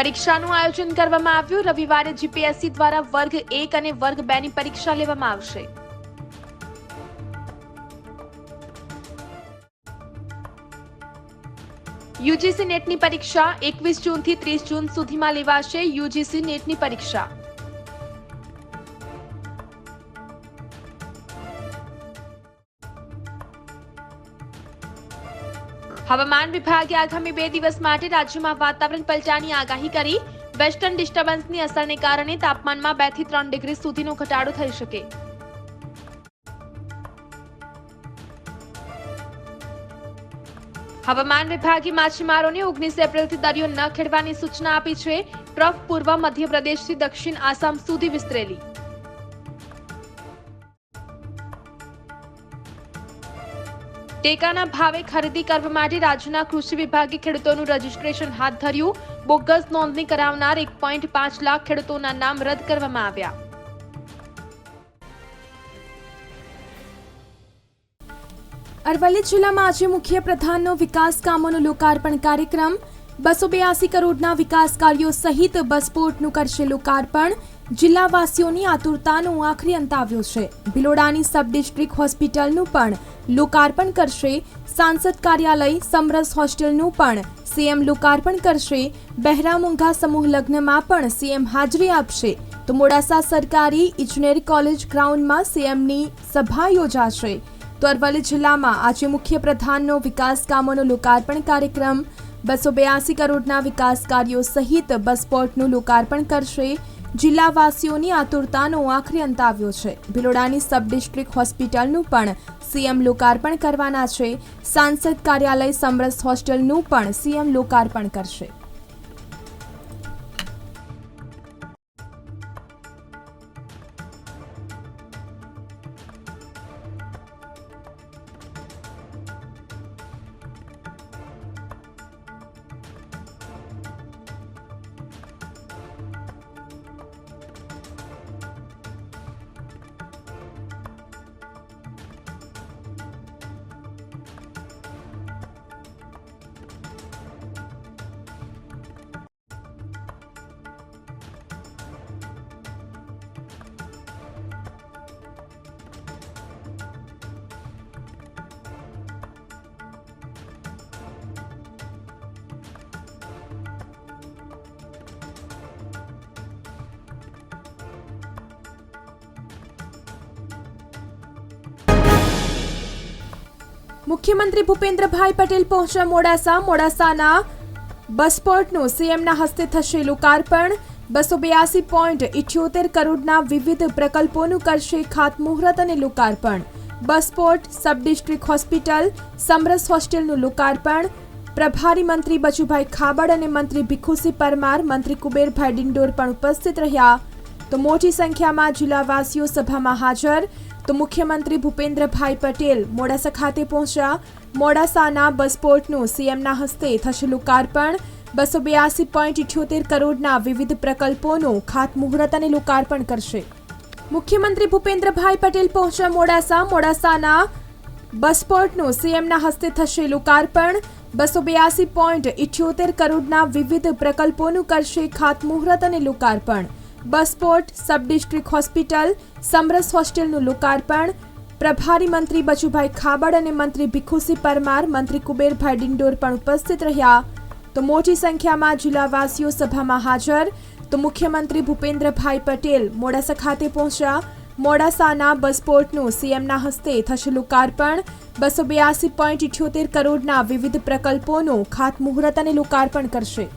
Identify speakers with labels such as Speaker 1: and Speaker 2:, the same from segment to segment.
Speaker 1: પરીક્ષાનું આયોજન કરવામાં આવ્યું. રવિવારે જીપીએસસી દ્વારા વર્ગ એક અને વર્ગ બે ની પરીક્ષા લેવામાં આવશે. યુજીસી નેટની પરીક્ષા એકવીસ જૂનથી ત્રીસ જૂન સુધીમાં લેવાશે યુજીસી નેટની પરીક્ષા. હવામાન વિભાગે આગામી બે દિવસ માટે રાજ્યમાં વાતાવરણ પલટાની આગાહી કરી. વેસ્ટર્ન ડિસ્ટર્બન્સની અસરને કારણે તાપમાનમાં બેથી ત્રણ ડિગ્રી સુધીનો ઘટાડો થઈ શકે. હવામાન વિભાગે માછીમારોને ઓગણીસ એપ્રિલથી દરિયો ન ખેડવાની સૂચના આપી છે. ટ્રફ પૂર્વ મધ્યપ્રદેશથી દક્ષિણ આસામ સુધી વિસ્તરેલી. ટેકાના ભાવે ખરીદી કરવા માટે રાજ્યના કૃષિ વિભાગે ખેડૂતોનું રજીસ્ટ્રેશન હાથ ધર્યું. બોગસ નોંધણી કરાવનાર એક લાખ ખેડૂતોના નામ રદ કરવામાં આવ્યા.
Speaker 2: અરવલ્લી જિલ્લામાં આજે મુખ્ય પ્રધાનનો વિકાસ કામોનો લોકાર્પણ કાર્યક્રમ. બસો બ્યાસી કરોડના વિકાસ કાર્યો સહિત બસપોર્ટનું કરશે લોકાર્પણ. જિલ્લાવાસીઓની આતુરતાનો આખરી અંત આવ્યો છે. ભિલોડાની સબ ડિસ્ટ્રિક્ટ હોસ્પિટલનું પણ લોકાર્પણ કરશે. સાંસદ કાર્યાલય સમરસ હોસ્ટેલનું પણ સીએમ લોકાર્પણ કરશે. બહેરા મૂંઘા સમૂહ લગ્નમાં પણ સીએમ હાજરી આપશે. તો મોડાસા સરકારી ઇજનેરી કોલેજ ગ્રાઉન્ડમાં સીએમની સભા યોજાશે. તો અરવલ્લી જિલ્લામાં આજે મુખ્ય પ્રધાનનો વિકાસ કામોનો લોકાર્પણ કાર્યક્રમ. બસો બ્યાસી કરોડના વિકાસ કાર્યો સહિત બસપોર્ટનું લોકાર્પણ કરશે. જિલ્લાવાસીઓની આતુરતાનો આખરી અંત આવ્યો છે. ભિલોડાની સબ ડિસ્ટ્રિક્ટ હોસ્પિટલનું પણ સીએમ લોકાર્પણ કરવાના છે. સાંસદ કાર્યાલય સમરસ હોસ્ટેલનું પણ સીએમ લોકાર્પણ કરશે. મુખ્યમંત્રી ભૂપેન્દ્રભાઈ પટેલ પહોંચ્યા મોડાસા. મોડાસાના બસપોર્ટનું સીએમના હસ્તે થશે લોકાર્પણ. બસો બ્યાસી પોઈન્ટ ઇઠ્યોતેર કરોડના વિવિધ પ્રકલ્પોનું કરશે ખાતમુહૂર્ત અને લોકાર્પણ. Busport sub district hospital, Samras હોસ્ટેલનું લોકાર્પણ. પ્રભારી મંત્રી બચુભાઈ ખાબડ અને મંત્રી ભીખુસિંહ પરમાર, મંત્રી કુબેરભાઈ ડિંડોર પણ ઉપસ્થિત રહ્યા. તો મોટી સંખ્યામાં જિલ્લાવાસીઓ સભામાં હાજર. તો મુખ્યમંત્રી ભૂપેન્દ્રભાઈ પટેલ મોડાસા ખાતે પહોંચ્યા. મોડાસાના બસપોર્ટનું સીએમના હસ્તે થશે લોકાર્પણ. બસો બ્યાસી પોઈન્ટ ઇઠ્યોતેર કરોડના વિવિધ પ્રકલ્પોનું ખાતમુહૂર્ત અને લોકાર્પણ કરશે. મુખ્યમંત્રી ભૂપેન્દ્રભાઈ પટેલ પહોંચ્યા મોડાસા. મોડાસાના બસપોર્ટનું સીએમના હસ્તે થશે લોકાર્પણ. બસો બ્યાસી પોઈન્ટ ઇઠ્યોતેર કરોડના વિવિધ પ્રકલ્પોનું કરશે ખાતમુહૂર્ત અને લોકાર્પણ. Busport sub district hospital, Samras હોસ્ટેલનું લોકાર્પણ, પ્રભારી મંત્રી બચુભાઈ ખાબડ અને મંત્રી ભીખુસિંહ પરમાર, મંત્રી કુબેરભાઈ ડિંડોર પણ ઉપસ્થિત રહ્યા. તો મોટી સંખ્યામાં જિલ્લાવાસીઓ સભામાં હાજર. તો મુખ્યમંત્રી ભૂપેન્દ્રભાઈ પટેલ મોડાસા ખાતે પહોંચ્યા. મોડાસાના બસપોર્ટનું સીએમના હસ્તે થશે લોકાર્પણ. બસો બ્યાસી પોઈન્ટ ઇઠ્યોતેર કરોડના વિવિધ પ્રકલ્પોનું ખાતમુહૂર્ત અને લોકાર્પણ કરશે.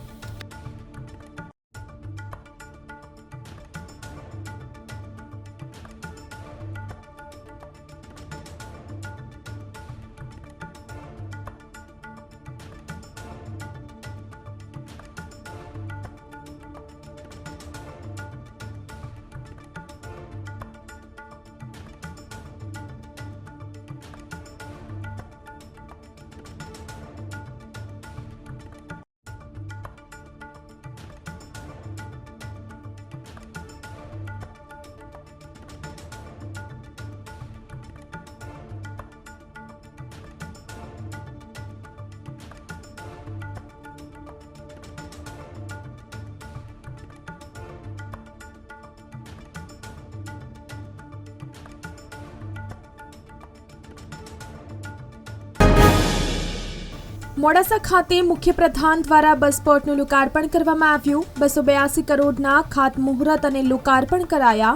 Speaker 2: મોડાસા ખાતે મુખ્યપ્રધાન દ્વારા બસ પોર્ટનું લોકાર્પણ કરવામાં આવ્યું. બસો બ્યાસી કરોડના ખાતમુહૂર્ત અને લોકાર્પણ કરાયા.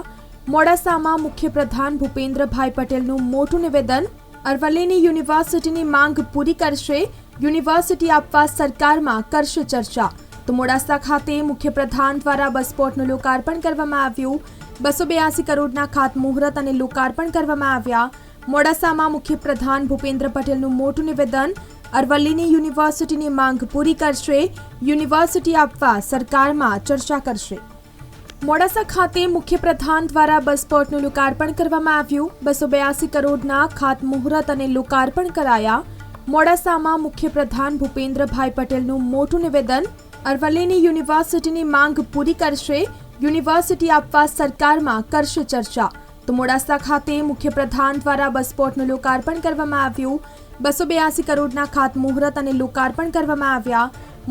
Speaker 2: મોડાસામાં મુખ્યપ્રધાન ભૂપેન્દ્રભાઈ પટેલનું મોટું નિવેદન, અરવલ્લીની યુનિવર્સિટીની માંગ પૂરી કરશે, યુનિવર્સિટી આપવા સરકારમાં કરશે ચર્ચા. તો મોડાસા ખાતે મુખ્યપ્રધાન દ્વારા બસ પોર્ટનું લોકાર્પણ કરવામાં આવ્યું. બસો બ્યાસી કરોડના ખાતમુહૂર્ત અને લોકાર્પણ કરવામાં આવ્યા. મોડાસામાં મુખ્યપ્રધાન ભૂપેન્દ્ર પટેલનું મોટું નિવેદન અરવલ્લીની યુનિવર્સિટીની માંગ પૂરી કરશે. યુનિવર્સિટી આપવા સરકારમાં ચર્ચા કરશે. મોડાસા ખાતે મુખ્યપ્રધાન દ્વારા બસ પોર્ટનું લોકાર્પણ કરવામાં આવ્યું. બસો બ્યાસી કરોડના ખાતમુહૂર્ત અને લોકાર્પણ કરાયા. મોડાસામાં મુખ્યપ્રધાન ભૂપેન્દ્રભાઈ પટેલનું મોટું નિવેદન, અરવલ્લીની યુનિવર્સિટીની માંગ પૂરી કરશે. યુનિવર્સિટી આપવા સરકારમાં કરશે ચર્ચા. તો મોડાસા ખાતે મુખ્યપ્રધાન દ્વારા બસ પોર્ટનું લોકાર્પણ કરવામાં આવ્યું. બસો બ્યાસી કરોડના ખાતમુહૂર્ત અને લોકાર્પણ કરવામાં આવ્યા.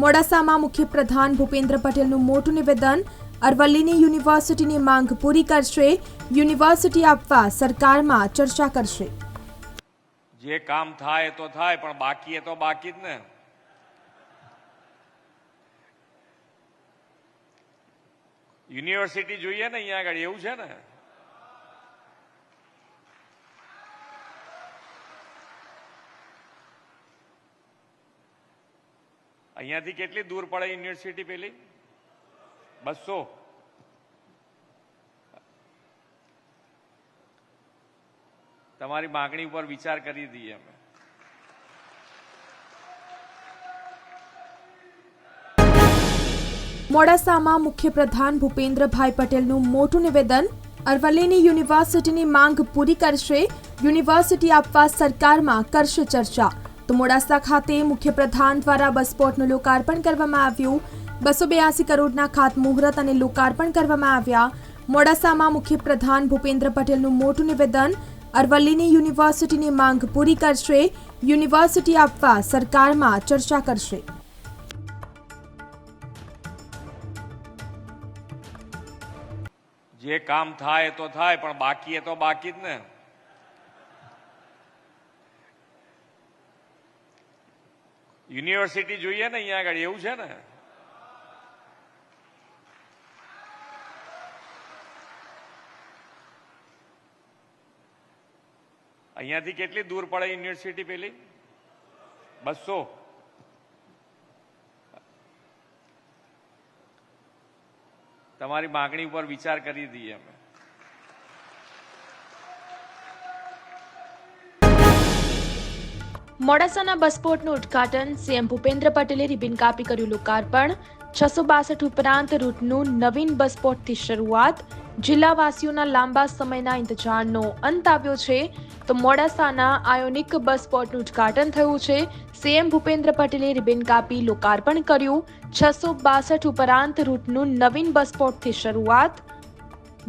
Speaker 2: મોડાસામાં મુખ્યપ્રધાન ભૂપેન્દ્ર પટેલનું મોટું નિવેદન, અરવલ્લીની યુનિવર્સિટીની માંગ પૂરી કરશે, યુનિવર્સિટી આપવા સરકારમાં ચર્ચા કરશે.
Speaker 3: જે કામ થાય તો થાય, પણ બાકી એ તો બાકી જ ને. યુનિવર્સિટી જોઈએ ને અહીંયા આગળ, એવું છે ને? અહીંયાથી કેટલી દૂર પડે યુનિવર્સિટી પેલી બસો તમારી માગણી ઉપર વિચાર કરી દઈએ અમે
Speaker 2: મોડાસામાં મુખ્યપ્રધાન ભૂપેન્દ્રભાઈ પટેલનું મોટું નિવેદન અરવલ્લીની યુનિવર્સિટીની માંગ પૂરી કરશે યુનિવર્સિટી આપવા સરકારમાં કરશે ચર્ચા તો મોડાસા ખાતે મુખ્યપ્રધાન દ્વારા બસ પોર્ટનું લોકાર્પણ કરવામાં આવ્યું. બસો બ્યાસી કરોડના ખાતમુહૂર્ત અને લોકાર્પણ કરવામાં આવ્યા. મોડાસામાં મુખ્યપ્રધાન ભૂપેન્દ્ર પટેલનું મોટું નિવેદન, અરવલ્લીની યુનિવર્સિટીની માંગ પૂરી કરશે, યુનિવર્સિટી આપવા સરકારમાં ચર્ચા કરશે.
Speaker 3: જે કામ થાય તો થાય, પણ બાકી એ તો બાકી જ ને. યુનિવર્સિટી જોઈએ ને અહીંયા આગળ, એવું છે ને? અહીંયાથી કેટલી દૂર પડે યુનિવર્સિટી પેલી? બસો. તમારી માગણી ઉપર વિચાર કરી દઈએ અમે.
Speaker 1: મોડાસાના બસપોર્ટનું ઉદ્ઘાટન સીએમ ભૂપેન્દ્ર પટેલે રિબિન કાપી કર્યું લોકાર્પણ. છસો બાસઠ ઉપરાંત રૂટનું નવીન બસપોર્ટથી શરૂઆત. જિલ્લાવાસીઓના લાંબા સમયના ઇંતજારનો અંત આવ્યો છે. તો મોડાસાના આયોનિક બસપોર્ટનું ઉદ્ઘાટન થયું છે. સીએમ ભૂપેન્દ્ર પટેલે રિબિન કાપી લોકાર્પણ કર્યું. છસો બાસઠ ઉપરાંત રૂટનું નવીન બસપોર્ટથી શરૂઆત.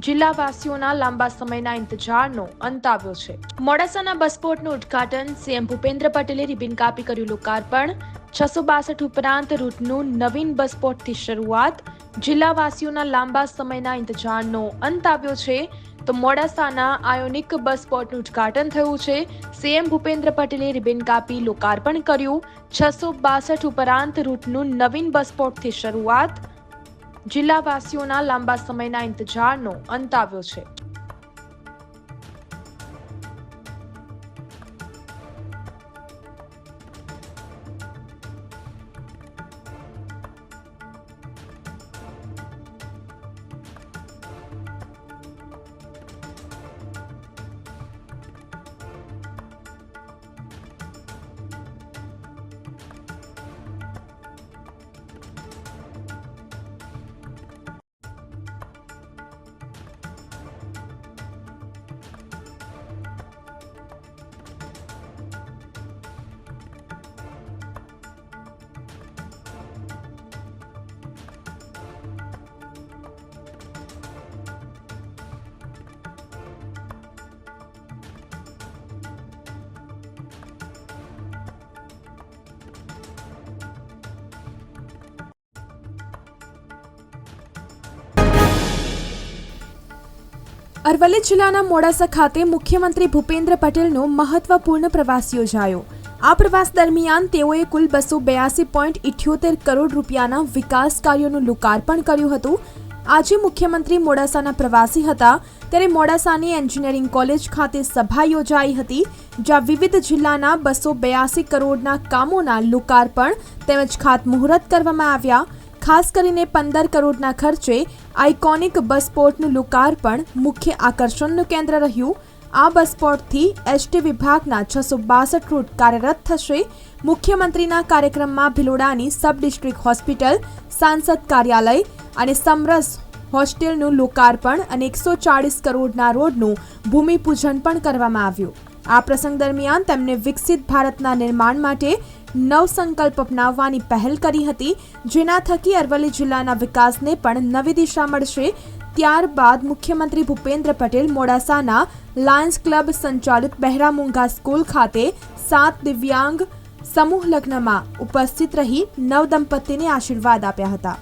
Speaker 1: જિલ્લાવાસીઓના લાંબા સમયના ઇંતજારનો અંત આવ્યો છે. મોડાસાના બસપોર્ટનું ઉદ્ઘાટન સીએમ ભૂપેન્દ્ર પટેલે રિબિન કાપી કર્યું લોકાર્પણ. છસો બાસઠ ઉપરાંત રૂટનું નવીન બસપોર્ટથી શરૂઆત. જિલ્લાવાસીઓના લાંબા સમયના ઇંતજારનો અંત આવ્યો છે. તો મોડાસાના આયોનિક બસપોર્ટનું ઉદ્ઘાટન થયું છે. સીએમ ભૂપેન્દ્ર પટેલે રિબિન કાપી લોકાર્પણ કર્યું. છસો બાસઠ ઉપરાંત રૂટનું નવીન બસ પોર્ટથી શરૂઆત. જિલ્લાવાસીઓના લાંબા સમયના ઇંતજારનો અંત આવ્યો છે.
Speaker 2: અરવલ્લી જિલ્લાના મોડાસા ખાતે મુખ્યમંત્રી ભૂપેન્દ્ર પટેલનો મહત્વપૂર્ણ પ્રવાસ યોજાયો. આ પ્રવાસ દરમિયાન તેઓએ કુલ બસો બ્યાસી પોઈન્ટ ઇઠ્યોતેર કરોડ રૂપિયાના વિકાસ કાર્યોનું લોકાર્પણ કર્યું હતું. આજે મુખ્યમંત્રી મોડાસાના પ્રવાસી હતા. ત્યારે મોડાસાની એન્જિનિયરિંગ કોલેજ ખાતે સભા યોજાઈ હતી, જ્યાં વિવિધ જિલ્લાના બસો બ્યાસી કરોડના કામોના લોકાર્પણ તેમજ ખાતમુહૂર્ત કરવામાં આવ્યા. ખાસ કરીને પંદર કરોડના ખર્ચે આઇકોનિક બસ પોર્ટનું લોકાર્પણ મુખ્ય આકર્ષણનું કેન્દ્ર રહ્યું. આ બસ પોર્ટથી એસટી વિભાગના છસો બાસઠ રૂટ કાર્યરત થશે. મુખ્યમંત્રીના કાર્યક્રમમાં ભિલોડાની સબ ડિસ્ટ્રિક્ટ હોસ્પિટલ, સાંસદ કાર્યાલય અને સમરસ હોસ્ટેલનું લોકાર્પણ અને એકસો ચાળીસ કરોડના રોડનું ભૂમિપૂજન પણ કરવામાં આવ્યું. આ પ્રસંગ દરમિયાન તેમણે વિકસિત ભારતના નિર્માણ માટે નવસંકલ્પ અપનાવવાની પહેલ કરી હતી. જેના થકી અરવલ્લી જિલ્લાના વિકાસને પણ નવી દિશા મળશે. ત્યારબાદ મુખ્યમંત્રી ભૂપેન્દ્ર પટેલ મોડાસાના લાયન્સ ક્લબ સંચાલિત બહેરામુંગા સ્કૂલ ખાતે સાત દિવ્યાંગ સમૂહ લગ્નમાં ઉપસ્થિત રહી નવ દંપતીને આશીર્વાદ આપ્યા હતા.